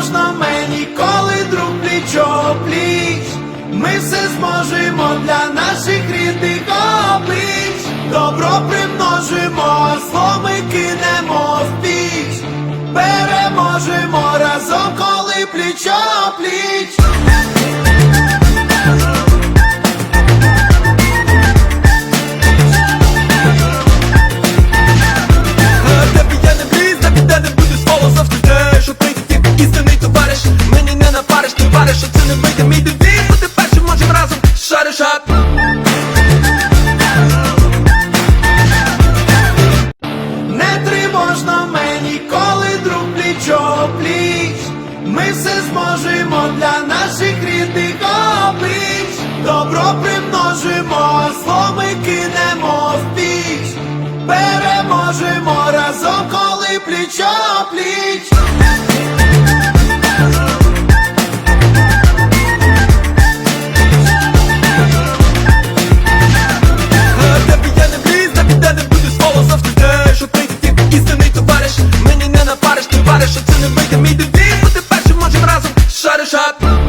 можна мені, коли друг пліч пліч. Ми все зможемо для наших рідних облич. Добро примножимо, зло ми кинемо в піч. Переможемо разом, коли плічо що це не вийде мій дивін Бути першим можем разом шариш Не тривожно мені, коли друг плічо пліч. Ми все зможемо для наших рідних облич. Добро примножимо, зло ми кинемо в піч. Переможемо разом, коли плічо пліч. Мені не напариш, ти вариш, що це не вийде мій дивін Бути